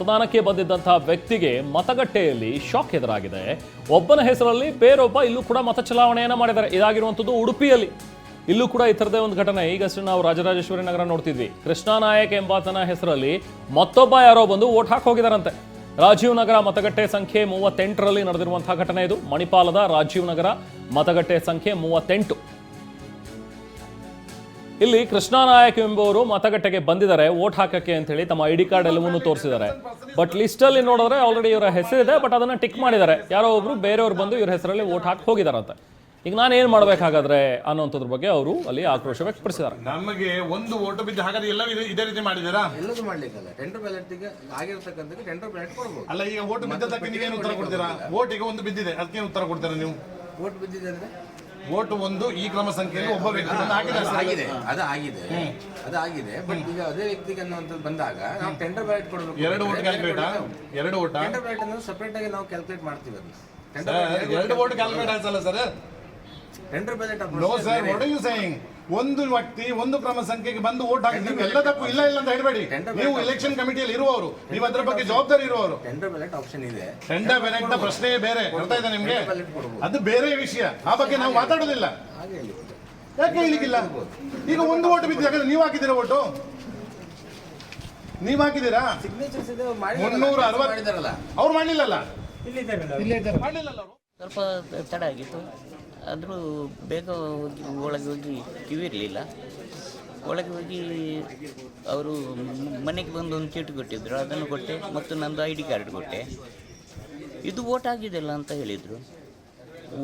ಮತದಾನಕ್ಕೆ ಬಂದಿದ್ದಂತಹ ವ್ಯಕ್ತಿಗೆ ಮತಗಟ್ಟೆಯಲ್ಲಿ ಶಾಕ್ ಎದುರಾಗಿದೆ. ಒಬ್ಬನ ಹೆಸರಲ್ಲಿ ಬೇರೊಬ್ಬ ಇಲ್ಲೂ ಕೂಡ ಮತ ಚಲಾವಣೆಯನ್ನ ಮಾಡಿದ್ದಾರೆ. ಇದಾಗಿರುವಂಥದ್ದು ಉಡುಪಿಯಲ್ಲಿ. ಇಲ್ಲೂ ಕೂಡ ಈ ಥರದೇ ಒಂದು ಘಟನೆ. ಈಗಷ್ಟೇ ನಾವು ರಾಜರಾಜೇಶ್ವರಿ ನಗರ ನೋಡ್ತಿದ್ವಿ. ಕೃಷ್ಣಾ ನಾಯಕ್ ಎಂಬಾತನ ಹೆಸರಲ್ಲಿ ಮತ್ತೊಬ್ಬ ಯಾರೋ ಬಂದು ಓಟ್ ಹಾಕಿ ಹೋಗಿದಾರಂತೆ. ರಾಜೀವ್ ನಗರ ಮತಗಟ್ಟೆ ಸಂಖ್ಯೆ ಮೂವತ್ತೆಂಟರಲ್ಲಿ ನಡೆದಿರುವಂತಹ ಘಟನೆ ಇದು. ಮಣಿಪಾಲದ ರಾಜೀವ್ ನಗರ ಮತಗಟ್ಟೆ ಸಂಖ್ಯೆ ಮೂವತ್ತೆಂಟು. ಇಲ್ಲಿ ಕೃಷ್ಣಾ ನಾಯಕ್ ಎಂಬುವರು ಮತಗಟ್ಟೆಗೆ ಬಂದಿದ್ದಾರೆ ವೋಟ್ ಹಾಕಕ್ಕೆ ಅಂತ ಹೇಳಿ ತಮ್ಮ ಐ ಡಿ ಕಾರ್ಡ್ ಎಲ್ಲವನ್ನೂ ತೋರಿಸಿದ್ದಾರೆ. ಬಟ್ ಲಿಸ್ಟ್ ಅಲ್ಲಿ ನೋಡಿದ್ರೆ ಆಲ್ರೆಡಿ ಇವರ ಹೆಸರಿದೆ ಬಟ್ ಅದನ್ನ ಟಿಕ್ ಮಾಡಿದ್ದಾರೆ. ಯಾರೋ ಒಬ್ರು ಬೇರೆಯವ್ರು ಬಂದು ಇವ್ರ ಹೆಸರಲ್ಲಿ ವೋಟ್ ಹಾಕಿ ಹೋಗಿದಾರಂತೆ ಈಗ ನಾನು ಏನ್ ಮಾಡ್ಬೇಕಾಗಾದ್ರೆ ಅನ್ನೋಂಥದ್ರ ಬಗ್ಗೆ ಅವರು ಅಲ್ಲಿ ಆಕ್ರೋಶ ವ್ಯಕ್ತಪಡಿಸಿದ್ದಾರೆ. ನಮಗೆ ಒಂದು ಓಟು ಬಿದ್ದು ಹಾಗಾದ್ರೆ ಎಲ್ಲ ಇದೇ- ಇದೇ ರೀತಿ ಮಾಡಿದ್ದೀರಾ? ಎಲ್ಲದೂ ಮಾಡ್ಲಿಕ್ಕಲ್ಲ. ಟೆಂಡರ್ ಬ್ಯಾಲೆಟ್ಗೆ ಆಗಿರ್ತಕ್ಕಂಥದ್ದು ಟೆಂಡರ್ ಬ್ಯಾಲೆಟ್ ಕೊಡ್ಬೋದು. ಅಲ್ಲ ಈಗ ಓಟು ಬಿದ್ದದಕ್ಕೆ ನೀವೇನು ಉತ್ತರ ಕೊಡ್ತೀರಾ? ಓಟಿಗೆ ಒಂದು ಬಿದ್ದಿದೆ ಅದಕ್ಕೆ ಉತ್ತರ ಕೊಡ್ತೀರಾ ನೀವು? ಓಟ್ ಬಿದ್ದಿದೆ ಅಂದ್ರೆ? ಓಟು ಒಂದು ಈ ಕ್ರಮ ಸಂಖ್ಯೆಯಲ್ಲಿ ಒಬ್ಬ ವ್ಯಕ್ತಿ ಆಗಿದೆ. ಅದು ಆಗಿದೆ. ಅದು ಆಗಿದೆ. ಬಟ್ ಈಗ ಅದೇ ವ್ಯಕ್ತಿಗೆ ಅನ್ನುವಂಥದ್ದು ಬಂದಾಗ ನಾವು ಟೆಂಡರ್ ಬ್ಯಾಲೆಟ್ ಕೊಡಬೇಕು. ಎರಡು ಓಟ್ ಕ್ಯಾಲ್ಕುಲೇಟ್ ಎರಡು ಓಟ? ಟೆಂಡರ್ ಬ್ಯಾಲೆಟ್ ಅನ್ನೋದು ಸಪ್ರೇಟ್ ಆಗಿ ನಾವು ಕ್ಯಾಲ್ಕುಲೇಟ್ ಮಾಡ್ತೀವಿ ಅದನ್ನ. ಎರಡು ಓಟ್ ಕ್ಯಾಲ್ಕುಲೇಟ್ ಆಯ್ತಲ್ಲ sir? No sir what you saying ಒಂದು ವ್ಯಕ್ತಿ ಒಂದು ಕ್ರಮ ಸಂಖ್ಯೆಗೆ ಬಂದು ಓಟ್ ಹಾಕಿ ಎಲ್ಲ ತಪ್ಪು ಇಲ್ಲ ಇಲ್ಲ ಅಂತ ಹೇಳಬೇಡಿ. ನೀವು ಎಲೆಕ್ಷನ್ ಕಮಿಟಿಯಲ್ಲಿ ಇರುವವರು. ನೀವು ಅದರ ಬಗ್ಗೆ ಜವಾಬ್ದಾರಿ ಇರುವವರು. ಟೆಂಡರ್ ಬ್ಯಾಲೆಟ್ ಆಪ್ಷನ್ ಇದೆ. ಟೆಂಡರ್ ಬೆಲೆಟ್ ಪ್ರಶ್ನೆಯೇ ಬೇರೆ. ಬರ್ತಾ ಇದೆ ನಿಮ್ಗೆ? ಅದು ಬೇರೆ ವಿಷಯ. ಆ ಬಗ್ಗೆ ನಾವು ಮಾತಾಡೋದಿಲ್ಲ. ಯಾಕೆ ಹೇಳಿಕ್ಕಿಲ್ಲ? ಈಗ ಒಂದು ಓಟ್ ಬಿದ್ದು ಯಾಕಂದ್ರೆ ನೀವು ಹಾಕಿದ್ದೀರಾ ಓಟು ನೀವು ಹಾಕಿದ್ದೀರಾ? ಸಿಗ್ನೇಚರ್ಸ್ ಇದೆ ಮುನ್ನೂರ ಅರವತ್ತು ಮಾಡಿದಾರಲ್ಲ. ಅವ್ರು ಮಾಡಲಿಲ್ಲಲ್ಲ? ಮಾಡ್ಲಿಲ್ಲಲ್ಲ ಅವರು. ಸ್ವಲ್ಪ ತಡ ಆಗಿತ್ತು. ಆದರೂ ಬೇಗ ಹೋಗಿ ಒಳಗೆ ಹೋಗಿ ಕಿವಿ ಇರಲಿಲ್ಲ. ಒಳಗೆ ಹೋಗಿ ಅವರು ಮನೆಗೆ ಬಂದು ಒಂದು ಚೀಟಿ ಕೊಟ್ಟಿದ್ದರು ಅದನ್ನು ಕೊಟ್ಟೆ ಮತ್ತು ನಂದು ಐ ಡಿ ಕಾರ್ಡ್ ಕೊಟ್ಟೆ. ಇದು ವೋಟ್ ಆಗಿದೆಯಲ್ಲ ಅಂತ ಹೇಳಿದರು.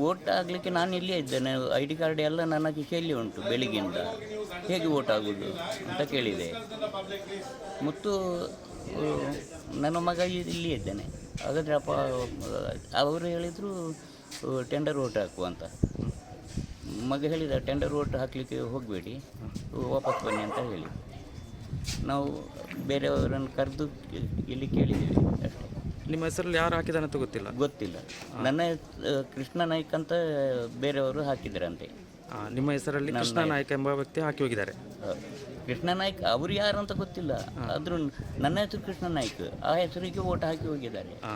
ವೋಟ್ ಆಗಲಿಕ್ಕೆ ನಾನು ಇಲ್ಲೇ ಇದ್ದೇನೆ. ಐ ಡಿ ಕಾರ್ಡ್ ಎಲ್ಲ ನನ್ನ ಕಿಸೆಯಲ್ಲಿ ಉಂಟು ಬೆಳಿಗ್ಗೆಯಿಂದ. ಹೇಗೆ ವೋಟ್ ಆಗೋದು ಅಂತ ಕೇಳಿದೆ. ಮತ್ತು ನನ್ನ ಮಗ ಇಲ್ಲಿಯೇ ಇದ್ದೇನೆ ಇದ್ದಾನೆ. ಹಾಗಾದರೆ ಅಪ್ಪ, ಅವರು ಹೇಳಿದರು ಟೆಂಡರ್ ಓಟ್ ಹಾಕುವಂತ ಮಗ ಹೇಳಿದ ಟೆಂಡರ್ ಓಟ್ ಹಾಕಲಿಕ್ಕೆ ಹೋಗಬೇಡಿ ವಾಪಸ್ ಬನ್ನಿ ಅಂತ ಹೇಳಿ. ನಾವು ಬೇರೆಯವರನ್ನು ಕರೆದು ಇಲ್ಲಿ ಕೇಳಿದ್ದೀವಿ ಅಷ್ಟೇ. ನಿಮ್ಮ ಹೆಸರಲ್ಲಿ ಯಾರು ಹಾಕಿದಾರೆ ಅಂತ ಗೊತ್ತಿಲ್ಲ? ಗೊತ್ತಿಲ್ಲ. ನನ್ನ ಕೃಷ್ಣ ನಾಯ್ಕ್ ಅಂತ ಬೇರೆಯವರು ಹಾಕಿದ್ರಂತೆ ಆ, ನಿಮ್ಮ ಹೆಸರಲ್ಲಿ ಕೃಷ್ಣ ನಾಯಕ ಎಂಬ ವ್ಯಕ್ತಿ ಹಾಕಿ ಹೋಗಿದ್ದಾರೆ. ಕೃಷ್ಣ ನಾಯ್ಕ್ ಅವರು ಯಾರು ಅಂತ ಗೊತ್ತಿಲ್ಲ. ಆದರೂ ನನ್ನ ಹೆಸರು ಕೃಷ್ಣ ನಾಯ್ಕ್ ಆ ಹೆಸರಿಗೆ ಓಟ್ ಹಾಕಿ ಹೋಗಿದ್ದಾರೆ. ಆ,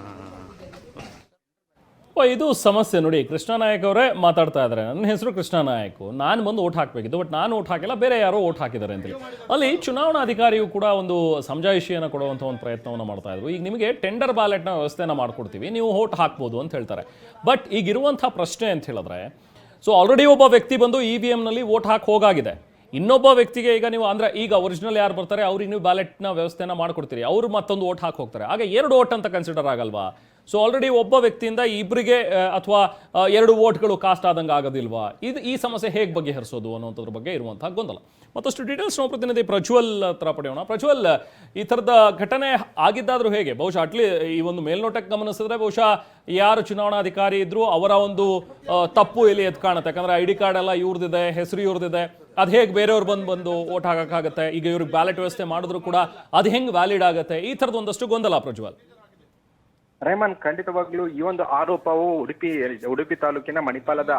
ಇದು ಸಮಸ್ಯೆ ನೋಡಿ. ಕೃಷ್ಣ ನಾಯಕ್ ಅವರೇ ಮಾತಾಡ್ತಾ ಇದ್ದಾರೆ. ನನ್ನ ಹೆಸರು ಕೃಷ್ಣ ನಾಯಕ್. ನಾನು ಬಂದು ಓಟ್ ಹಾಕಬೇಕಿತ್ತು, ಬಟ್ ನಾನು ಓಟ್ ಹಾಕಿಲ್ಲ, ಬೇರೆ ಯಾರೋ ಓಟ್ ಹಾಕಿದ್ದಾರೆ ಅಂತೇಳಿ. ಅಲ್ಲಿ ಚುನಾವಣಾಧಿಕಾರಿಯು ಕೂಡ ಒಂದು ಸಮಜಾಯಿಷಿಯನ್ನು ಕೊಡುವಂಥ ಒಂದು ಪ್ರಯತ್ನವನ್ನು ಮಾಡ್ತಾ ಇದ್ರು. ಈಗ ನಿಮಗೆ ಟೆಂಡರ್ ಬ್ಯಾಲೆಟ್ನ ವ್ಯವಸ್ಥೆನ ಮಾಡ್ಕೊಡ್ತೀವಿ. ನೀವು ಓಟ್ ಹಾಕ್ಬೋದು ಅಂತ ಹೇಳ್ತಾರೆ. ಬಟ್ ಈಗಿರುವಂಥ ಪ್ರಶ್ನೆ ಅಂತ ಹೇಳಿದ್ರೆ, ಸೊ ಆಲ್ರೆಡಿ ಒಬ್ಬ ವ್ಯಕ್ತಿ ಬಂದು ಇ ವಿ ಎಮ್ನಲ್ಲಿ ವೋಟ್ ಹಾಕಿ ಹೋಗಾಗಿದೆ. ಇನ್ನೊಬ್ಬ ವ್ಯಕ್ತಿಗೆ ಈಗ ನೀವು ಅಂದ್ರೆ ಈಗ ಒರಿಜಿನಲ್ ಯಾರು ಬರ್ತಾರೆ, ಅವ್ರಿಗೆ ನೀವು ಬ್ಯಾಲೆಟ್ನ ವ್ಯವಸ್ಥೆನ ಮಾಡ್ಕೊಡ್ತೀರಿ. ಅವರು ಮತ್ತೊಂದು ಓಟ್ ಹಾಕಿ ಹೋಗ್ತಾರೆ ಆಗ ಎರಡು ಓಟ್ ಅಂತ ಕನ್ಸಿಡರ್ ಆಗಲ್ವಾ? ಸೊ ಆಲ್ರೆಡಿ ಒಬ್ಬ ವ್ಯಕ್ತಿಯಿಂದ ಇಬ್ಬರಿಗೆ ಅಥವಾ ಎರಡು ವೋಟ್ಗಳು ಕಾಸ್ಟ್ ಆದಂಗೆ ಆಗೋದಿಲ್ವಾ? ಇದು ಈ ಸಮಸ್ಯೆ ಹೇಗೆ ಬಗೆಹರಿಸೋದು ಅನ್ನೋಂಥದ್ರ ಬಗ್ಗೆ ಇರುವಂತಹ ಗೊಂದಲ. ಮತ್ತಷ್ಟು ಡೀಟೇಲ್ಸ್ ನಾವು ಪ್ರತಿನಿಧಿ ಪ್ರಜ್ವಲ್ ಹತ್ರ ಪಡೆಯೋಣ. ಪ್ರಜ್ವಲ್, ಈ ಥರದ ಘಟನೆ ಆಗಿದ್ದಾದರೂ ಹೇಗೆ? ಬಹುಶಃ ಅಟ್ಲಿ ಈ ಒಂದು ಮೇಲ್ನೋಟಕ್ಕೆ ಗಮನಿಸಿದ್ರೆ ಬಹುಶಃ ಯಾರು ಚುನಾವಣಾಧಿಕಾರಿ ಇದ್ರು ಅವರ ಒಂದು ತಪ್ಪು ಇಲ್ಲಿ ಎದ್ದು ಕಾಣುತ್ತೆ? ಯಾಕಂದ್ರೆ ಐ ಡಿ ಕಾರ್ಡ್ ಎಲ್ಲ ಇವ್ರದಿದೆ, ಹೆಸರು ಇವ್ರದಿದೆ. ಅದು ಹೇಗೆ ಬೇರೆಯವ್ರು ಬಂದು ಬಂದು ಓಟ್ ಹಾಕೋಕ್ಕಾಗತ್ತೆ? ಈಗ ಇವ್ರಿಗೆ ಬ್ಯಾಲೆಟ್ ವ್ಯವಸ್ಥೆ ಮಾಡಿದ್ರು ಕೂಡ ಅದು ಹೆಂಗೆ ವ್ಯಾಲಿಡ್ ಆಗುತ್ತೆ? ಈ ಥರದ್ದು ಒಂದಷ್ಟು ಗೊಂದಲ ಪ್ರಜ್ವಲ್. ರೆಹಮಾನ್ ಖಂಡಿತವಾಗ್ಲೂ ಈ ಒಂದು ಆರೋಪವು ಉಡುಪಿ ಉಡುಪಿ ತಾಲೂಕಿನ ಮಣಿಪಾಲದ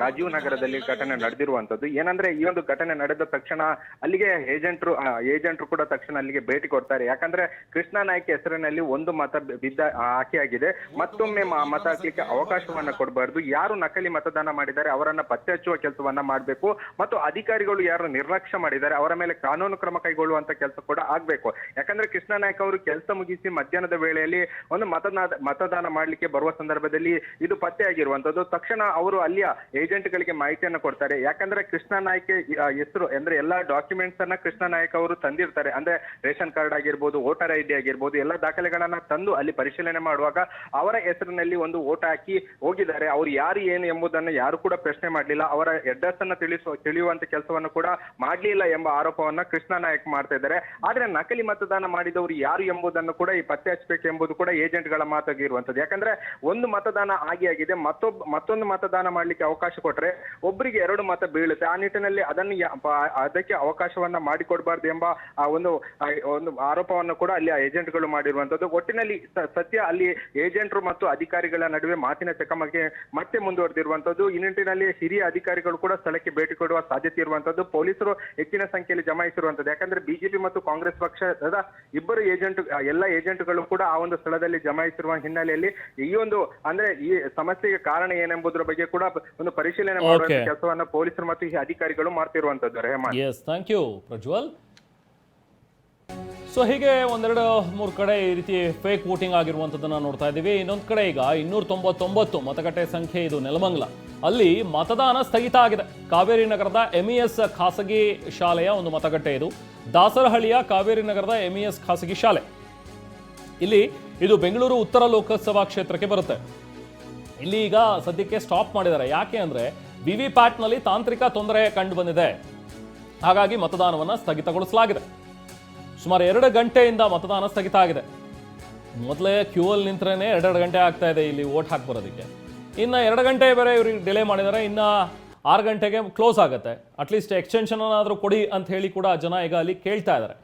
ರಾಜೀವ್ ನಗರದಲ್ಲಿ ಘಟನೆ ನಡೆದಿರುವಂತದ್ದು ಏನಂದ್ರೆ ಈ ಒಂದು ಘಟನೆ ನಡೆದ ತಕ್ಷಣ ಅಲ್ಲಿಗೆ ಏಜೆಂಟ್ರು ಏಜೆಂಟ್ರು ಕೂಡ ತಕ್ಷಣ ಅಲ್ಲಿಗೆ ಭೇಟಿ ಕೊಡ್ತಾರೆ. ಯಾಕಂದ್ರೆ ಕೃಷ್ಣ ನಾಯ್ಕ ಹೆಸರಿನಲ್ಲಿ ಒಂದು ಮತ ಬಿದ್ದ ಆಯ್ಕೆಯಾಗಿದೆ. ಮತ್ತೊಮ್ಮೆ ಮತ ಹಾಕ್ಲಿಕ್ಕೆ ಅವಕಾಶವನ್ನ ಕೊಡಬಾರ್ದು. ಯಾರು ನಕಲಿ ಮತದಾನ ಮಾಡಿದ್ದಾರೆ ಅವರನ್ನ ಪತ್ತೆ ಹಚ್ಚುವ ಕೆಲಸವನ್ನ ಮಾಡಬೇಕು. ಮತ್ತು ಅಧಿಕಾರಿಗಳು ಯಾರು ನಿರ್ಲಕ್ಷ್ಯ ಮಾಡಿದ್ದಾರೆ ಅವರ ಮೇಲೆ ಕಾನೂನು ಕ್ರಮ ಕೈಗೊಳ್ಳುವಂತ ಕೆಲಸ ಕೂಡ ಆಗ್ಬೇಕು. ಯಾಕಂದ್ರೆ ಕೃಷ್ಣ ನಾಯ್ಕ ಅವರು ಕೆಲಸ ಮುಗಿಸಿ ಮಧ್ಯಾಹ್ನದ ವೇಳೆಯಲ್ಲಿ ಒಂದು ಮತದಾನ ಮತದಾನ ಮಾಡ್ಲಿಕ್ಕೆ ಬರುವ ಸಂದರ್ಭದಲ್ಲಿ ಇದು ಪತ್ತೆ ಆಗಿರುವಂತದ್ದು ತಕ್ಷಣ ಅವರು ಅಲ್ಲಿಯ ಏಜೆಂಟ್ ಗಳಿಗೆ ಮಾಹಿತಿಯನ್ನ ಕೊಡ್ತಾರೆ. ಯಾಕಂದ್ರೆ ಕೃಷ್ಣ ನಾಯ್ಕ ಹೆಸರು ಅಂದ್ರೆ ಎಲ್ಲಾ ಡಾಕ್ಯುಮೆಂಟ್ಸ್ ಅನ್ನ ಕೃಷ್ಣ ನಾಯ್ಕ ಅವರು ತಂದಿರ್ತಾರೆ. ಅಂದ್ರೆ ರೇಷನ್ ಕಾರ್ಡ್ ಆಗಿರ್ಬೋದು, ವೋಟರ್ ಐ ಡಿ ಆಗಿರ್ಬೋದು, ಎಲ್ಲ ದಾಖಲೆಗಳನ್ನ ತಂದು ಅಲ್ಲಿ ಪರಿಶೀಲನೆ ಮಾಡುವಾಗ ಅವರ ಹೆಸರಿನಲ್ಲಿ ಒಂದು ವೋಟ್ ಹಾಕಿ ಹೋಗಿದ್ದಾರೆ. ಅವ್ರು ಯಾರು, ಏನು ಎಂಬುದನ್ನು ಯಾರು ಕೂಡ ಪ್ರಶ್ನೆ ಮಾಡಲಿಲ್ಲ. ಅವರ ಅಡ್ರೆಸ್ ಅನ್ನ ತಿಳಿಸುವ ತಿಳಿಯುವಂತ ಕೆಲಸವನ್ನು ಕೂಡ ಮಾಡ್ಲಿಲ್ಲ ಎಂಬ ಆರೋಪವನ್ನ ಕೃಷ್ಣ ನಾಯಕ್ ಮಾಡ್ತಾ ಇದ್ದಾರೆ. ಆದ್ರೆ ನಕಲಿ ಮತದಾನ ಮಾಡಿದವರು ಯಾರು ಎಂಬುದನ್ನು ಕೂಡ ಈ ಪತ್ತೆ ಹಚ್ಚಬೇಕು ಎಂಬುದು ಕೂಡ ಏಜೆಂಟ್ಗಳ ಅಧಿಕಾರಿಗಳ ಮಾತಾಗಿರುವಂತದ್ದು ಯಾಕಂದ್ರೆ ಒಂದು ಮತದಾನ ಆಗಿ ಆಗಿದೆ ಮತ್ತೊಬ್ಬ ಮತ್ತೊಂದು ಮತದಾನ ಮಾಡ್ಲಿಕ್ಕೆ ಅವಕಾಶ ಕೊಟ್ರೆ ಒಬ್ಬರಿಗೆ ಎರಡು ಮತ ಬೀಳುತ್ತೆ. ಆ ನಿಟ್ಟಿನಲ್ಲಿ ಅದನ್ನು ಅದಕ್ಕೆ ಅವಕಾಶವನ್ನ ಮಾಡಿಕೊಡ್ಬಾರ್ದು ಎಂಬ ಆ ಒಂದು ಒಂದು ಆರೋಪವನ್ನು ಕೂಡ ಅಲ್ಲಿ ಆ ಏಜೆಂಟ್ಗಳು ಮಾಡಿರುವಂತದ್ದು ಒಟ್ಟಿನಲ್ಲಿ ಸ- ಸತ್ಯ ಅಲ್ಲಿ ಏಜೆಂಟ್ರು ಮತ್ತು ಅಧಿಕಾರಿಗಳ ನಡುವೆ ಮಾತಿನ ಚಕಮಕಿ ಮತ್ತೆ ಮುಂದುವರೆದಿರುವಂತದ್ದು ಈ ನಿಟ್ಟಿನಲ್ಲಿ ಹಿರಿಯ ಅಧಿಕಾರಿಗಳು ಕೂಡ ಸ್ಥಳಕ್ಕೆ ಭೇಟಿ ಕೊಡುವ ಸಾಧ್ಯತೆ ಇರುವಂತದ್ದು ಪೊಲೀಸರು ಹೆಚ್ಚಿನ ಸಂಖ್ಯೆಯಲ್ಲಿ ಜಮಾಯಿಸಿರುವಂತದ್ದು ಯಾಕಂದ್ರೆ ಬಿಜೆಪಿ ಮತ್ತು ಕಾಂಗ್ರೆಸ್ ಪಕ್ಷದ ಇಬ್ಬರು ಏಜೆಂಟ್, ಎಲ್ಲ ಏಜೆಂಟ್ಗಳು ಕೂಡ ಆ ಒಂದು ಸ್ಥಳದಲ್ಲಿ ಜಮಾಯಿಸಿರುವ ಹಿನ್ನೆಲೆಯಲ್ಲಿ ಈ ಒಂದು ಅಂದ್ರೆ ಈ ಸಮಸ್ಯೆಗೆ ಕಾರಣ ಏನೆಂಬುದರ ಬಗ್ಗೆ ಕೂಡ ಒಂದು ಪರಿಶೀಲನೆ ಮಾಡುವಂತ ಕೆಲಸವನ್ನು ಕೆಲಸವನ್ನ ಪೊಲೀಸರು ಮತ್ತು ಈ ಅಧಿಕಾರಿಗಳು ಮಾಡ್ತಿರುವಂತದ್ದು Rahman. Yes thank you Prajwal. So ಹೀಗೆ ಒಂದೆರಡು ಮೂರು ಕಡೆ ಈ ರೀತಿ ಫೇಕ್ ವೋಟಿಂಗ್ ಆಗಿರುವಂಥದ್ದನ್ನು ನೋಡ್ತಾ ಇದ್ದೀವಿ. ಇನ್ನೊಂದು ಕಡೆ ಈಗ ಇನ್ನೂರ ತೊಂಬತ್ತೊಂಬತ್ತು ಮತಗಟ್ಟೆ ಸಂಖ್ಯೆ ಇದು ನೆಲಮಂಗಲ. ಅಲ್ಲಿ ಮತದಾನ ಸ್ಥಗಿತ ಆಗಿದೆ. ಕಾವೇರಿ ನಗರದ ಎಂಇಎಸ್ ಖಾಸಗಿ ಶಾಲೆಯ ಒಂದು ಮತಗಟ್ಟೆ ಇದು. ದಾಸರಹಳ್ಳಿಯ ಕಾವೇರಿ ನಗರದ ಎಂಇಎಸ್ ಖಾಸಗಿ ಶಾಲೆ. ಇಲ್ಲಿ ಇದು ಬೆಂಗಳೂರು ಉತ್ತರ ಲೋಕಸಭಾ ಕ್ಷೇತ್ರಕ್ಕೆ ಬರುತ್ತೆ. ಇಲ್ಲಿ ಈಗ ಸದ್ಯಕ್ಕೆ ಸ್ಟಾಪ್ ಮಾಡಿದ್ದಾರೆ. ಯಾಕೆ ಅಂದ್ರೆ ವಿವಿ ವಿ ಪ್ಯಾಟ್ನಲ್ಲಿ ತಾಂತ್ರಿಕ ತೊಂದರೆ ಕಂಡು ಬಂದಿದೆ. ಹಾಗಾಗಿ ಮತದಾನವನ್ನು ಸ್ಥಗಿತಗೊಳಿಸಲಾಗಿದೆ. ಸುಮಾರು ಎರಡು ಗಂಟೆಯಿಂದ ಮತದಾನ ಸ್ಥಗಿತ ಆಗಿದೆ. ಮೊದಲೇ ಕ್ಯೂ ಅಲ್ಲಿ ನಿಂತ್ರೇನೆ ಎರಡೆರಡು ಗಂಟೆ ಆಗ್ತಾ ಇದೆ ಇಲ್ಲಿ ಓಟ್ ಹಾಕಿ ಬರೋದಕ್ಕೆ. ಇನ್ನು ಎರಡು ಗಂಟೆ ಬೇರೆ ಇವ್ರಿಗೆ ಡಿಲೇ ಮಾಡಿದ್ದಾರೆ ಇನ್ನು ಆರು ಗಂಟೆಗೆ ಕ್ಲೋಸ್ ಆಗುತ್ತೆ. ಅಟ್ಲೀಸ್ಟ್ ಎಕ್ಸ್ಟೆನ್ಷನ್ ಆದರೂ ಕೊಡಿ ಅಂತ ಹೇಳಿ ಕೂಡ ಜನ ಈಗ ಅಲ್ಲಿ ಕೇಳ್ತಾ ಇದ್ದಾರೆ.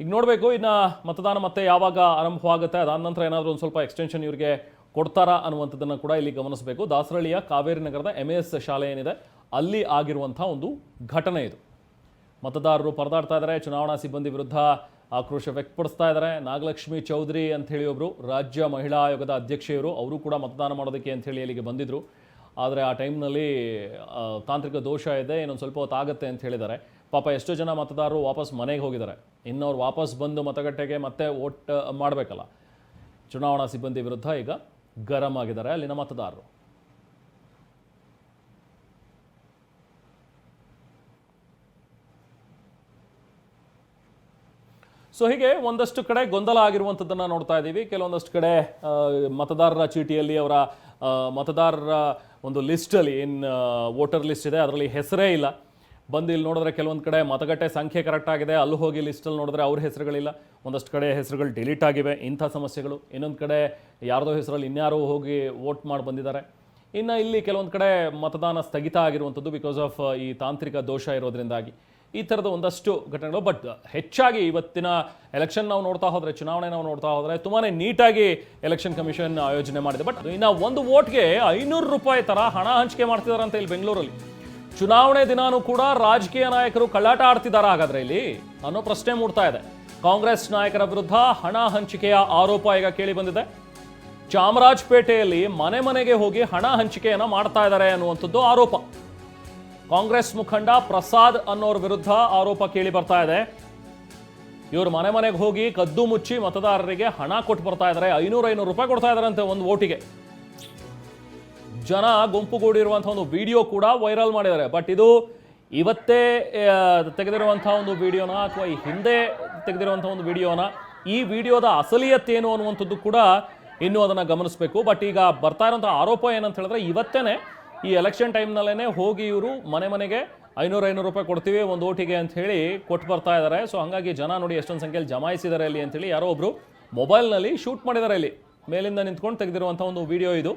ಈಗ ನೋಡಬೇಕು, ಇನ್ನು ಮತದಾನ ಮತ್ತೆ ಯಾವಾಗ ಆರಂಭವಾಗುತ್ತೆ, ಅದಾದ ನಂತರ ಏನಾದರೂ ಒಂದು ಸ್ವಲ್ಪ ಎಕ್ಸ್ಟೆನ್ಷನ್ ಇವರಿಗೆ ಕೊಡ್ತಾರಾ ಅನ್ನುವಂಥದ್ದನ್ನು ಕೂಡ ಇಲ್ಲಿ ಗಮನಿಸಬೇಕು. ದಾಸರಳ್ಳಿಯ ಕಾವೇರಿ ನಗರದ ಎಂ ಎಸ್ ಶಾಲೆ ಏನಿದೆ, ಅಲ್ಲಿ ಆಗಿರುವಂಥ ಒಂದು ಘಟನೆ ಇದು. ಮತದಾರರು ಪರದಾಡ್ತಾ ಇದ್ದಾರೆ ಚುನಾವಣಾ ಸಿಬ್ಬಂದಿ ವಿರುದ್ಧ ಆಕ್ರೋಶ ವ್ಯಕ್ತಪಡಿಸ್ತಾ ಇದ್ದಾರೆ ನಾಗಲಕ್ಷ್ಮಿ ಚೌಧರಿ ಅಂತ ಹೇಳಿ ಒಬ್ಬರು ರಾಜ್ಯ ಮಹಿಳಾ ಆಯೋಗದ ಅಧ್ಯಕ್ಷೆಯರು ಅವರು ಕೂಡ ಮತದಾನ ಮಾಡೋದಕ್ಕೆ ಅಂತ ಹೇಳಿ ಅಲ್ಲಿಗೆ ಬಂದಿದ್ದರು ಆದರೆ ಆ ಟೈಮ್ನಲ್ಲಿ ತಾಂತ್ರಿಕ ದೋಷ ಇದೆ, ಇನ್ನೊಂದು ಸ್ವಲ್ಪ ಹೊತ್ತು ಆಗುತ್ತೆ ಅಂತ ಹೇಳಿದ್ದಾರೆ. ಪಾಪ ಎಷ್ಟೋ ಜನ ಮತದಾರರು ವಾಪಸ್ ಮನೆಗೆ ಹೋಗಿದ್ದಾರೆ. ಇನ್ನವ್ರು ವಾಪಸ್ ಬಂದು ಮತಗಟ್ಟೆಗೆ ಮತ್ತೆ ವೋಟ್ ಮಾಡಬೇಕಲ್ಲ. ಚುನಾವಣಾ ಸಿಬ್ಬಂದಿ ವಿರುದ್ಧ ಈಗ ಗರಂ ಆಗಿದ್ದಾರೆ ಅಲ್ಲಿನ ಮತದಾರರು. ಸೊ ಹೀಗೆ ಒಂದಷ್ಟು ಕಡೆ ಗೊಂದಲ ಆಗಿರುವಂಥದ್ದನ್ನು ನೋಡ್ತಾ ಇದ್ದೀವಿ. ಕೆಲವೊಂದಷ್ಟು ಕಡೆ ಮತದಾರರ ಚೀಟಿಯಲ್ಲಿ ಅವರ ಮತದಾರರ ಒಂದು ಲಿಸ್ಟಲ್ಲಿ ಏನು ವೋಟರ್ ಲಿಸ್ಟ್ ಇದೆ, ಅದರಲ್ಲಿ ಹೆಸರೇ ಇಲ್ಲ. ಬಂದು ಇಲ್ಲಿ ನೋಡಿದ್ರೆ ಕೆಲವೊಂದು ಕಡೆ ಮತಗಟ್ಟೆ ಸಂಖ್ಯೆ ಕರೆಕ್ಟ್ ಆಗಿದೆ. ಅಲ್ಲಿ ಹೋಗಿ ಲಿಸ್ಟಲ್ಲಿ ನೋಡಿದ್ರೆ ಅವ್ರ ಹೆಸರುಗಳಿಲ್ಲ. ಒಂದಷ್ಟು ಕಡೆ ಹೆಸರುಗಳು ಡಿಲೀಟ್ ಆಗಿವೆ. ಇಂಥ ಸಮಸ್ಯೆಗಳು. ಇನ್ನೊಂದು ಕಡೆ ಯಾರ್ದೋ ಹೆಸರಲ್ಲಿ ಇನ್ಯಾರೋ ಹೋಗಿ ವೋಟ್ ಮಾಡಿ ಬಂದಿದ್ದಾರೆ. ಇನ್ನು ಇಲ್ಲಿ ಕೆಲವೊಂದು ಕಡೆ ಮತದಾನ ಸ್ಥಗಿತ ಆಗಿರುವಂಥದ್ದು ಬಿಕಾಸ್ ಆಫ್ ಈ ತಾಂತ್ರಿಕ ದೋಷ ಇರೋದ್ರಿಂದಾಗಿ. ಈ ಥರದ ಒಂದಷ್ಟು ಘಟನೆಗಳು ಬಟ್ ಹೆಚ್ಚಾಗಿ ಇವತ್ತಿನ ಎಲೆಕ್ಷನ್ ನಾವು ನೋಡ್ತಾ ಹೋದರೆ, ಚುನಾವಣೆ ನಾವು ನೋಡ್ತಾ ಹೋದರೆ ತುಂಬಾ ನೀಟಾಗಿ ಎಲೆಕ್ಷನ್ ಕಮಿಷನ್ ಆಯೋಜನೆ ಮಾಡಿದೆ. ಬಟ್ ಇನ್ನು ಒಂದು ವೋಟ್ಗೆ ಐನೂರು ರೂಪಾಯಿ ಥರ ಹಣ ಹಂಚಿಕೆ ಮಾಡ್ತಿದಾರಂತೆ ಇಲ್ಲಿ ಬೆಂಗಳೂರಲ್ಲಿ. ಚುನಾವಣೆ ದಿನಾನೂ ಕೂಡ ರಾಜಕೀಯ ನಾಯಕರು ಕಳ್ಳಾಟ ಆಡ್ತಿದ್ದಾರೆ ಹಾಗಾದ್ರೆ ಇಲ್ಲಿ? ಅನ್ನೋ ಪ್ರಶ್ನೆ ಮೂಡ್ತಾ ಇದೆ. ಕಾಂಗ್ರೆಸ್ ನಾಯಕರ ವಿರುದ್ಧ ಹಣ ಹಂಚಿಕೆಯ ಆರೋಪ ಈಗ ಕೇಳಿ ಬಂದಿದೆ. ಚಾಮರಾಜಪೇಟೆಯಲ್ಲಿ ಮನೆ ಮನೆಗೆ ಹೋಗಿ ಹಣ ಹಂಚಿಕೆಯನ್ನು ಮಾಡ್ತಾ ಇದ್ದಾರೆ ಅನ್ನುವಂಥದ್ದು ಆರೋಪ. ಕಾಂಗ್ರೆಸ್ ಮುಖಂಡ ಪ್ರಸಾದ್ ಅನ್ನೋರ ವಿರುದ್ಧ ಆರೋಪ ಕೇಳಿ ಬರ್ತಾ ಇದೆ. ಇವರು ಮನೆ ಮನೆಗೆ ಹೋಗಿ ಕದ್ದು ಮುಚ್ಚಿ ಮತದಾರರಿಗೆ ಹಣ ಕೊಟ್ಟು ಬರ್ತಾ ಇದ್ದಾರೆ. ಐನೂರು ಐನೂರು ರೂಪಾಯಿ ಕೊಡ್ತಾ ಇದಾರಂತೆ ಒಂದು ವೋಟಿಗೆ ಜನ ಗುಂಪುಗೂಡಿರುವಂಥ ಒಂದು ವಿಡಿಯೋ ಕೂಡ ವೈರಲ್ ಮಾಡಿದ್ದಾರೆ. ಬಟ್ ಇದು ಇವತ್ತೇ ತೆಗೆದಿರುವಂಥ ಒಂದು ವಿಡಿಯೋನ ಅಥವಾ ಈ ಹಿಂದೆ ತೆಗೆದಿರುವಂಥ ಒಂದು ವಿಡಿಯೋನ ಈ ವಿಡಿಯೋದ ಅಸಲಿಯತ್ತೇನು ಅನ್ನುವಂಥದ್ದು ಕೂಡ ಇನ್ನೂ ಅದನ್ನು ಗಮನಿಸಬೇಕು. ಬಟ್ ಈಗ ಬರ್ತಾ ಇರೋಂಥ ಆರೋಪ ಏನಂತ ಹೇಳಿದ್ರೆ ಇವತ್ತೇ ಈ ಎಲೆಕ್ಷನ್ ಟೈಮ್ನಲ್ಲೇ ಹೋಗಿ ಇವರು ಮನೆ ಮನೆಗೆ ಐನೂರು ಐನೂರು ರೂಪಾಯಿ ಕೊಡ್ತೀವಿ, ಒಂದು ಓಟಿಗೆ ಅಂತ ಹೇಳಿ ಕೊಟ್ಟು ಬರ್ತಾ ಇದ್ದಾರೆ. ಸೊ ಹಾಗಾಗಿ ಜನ ನೋಡಿ ಎಷ್ಟೊಂದು ಸಂಖ್ಯೆಯಲ್ಲಿ ಜಮಾಯಿಸಿದ್ದಾರೆ ಇಲ್ಲಿ ಅಂತೇಳಿ ಯಾರೋ ಒಬ್ಬರು ಮೊಬೈಲ್ನಲ್ಲಿ ಶೂಟ್ ಮಾಡಿದ್ದಾರೆ ಇಲ್ಲಿ ಮೇಲಿಂದ ನಿಂತ್ಕೊಂಡು ತೆಗೆದಿರುವಂಥ ಒಂದು ವಿಡಿಯೋ ಇದು.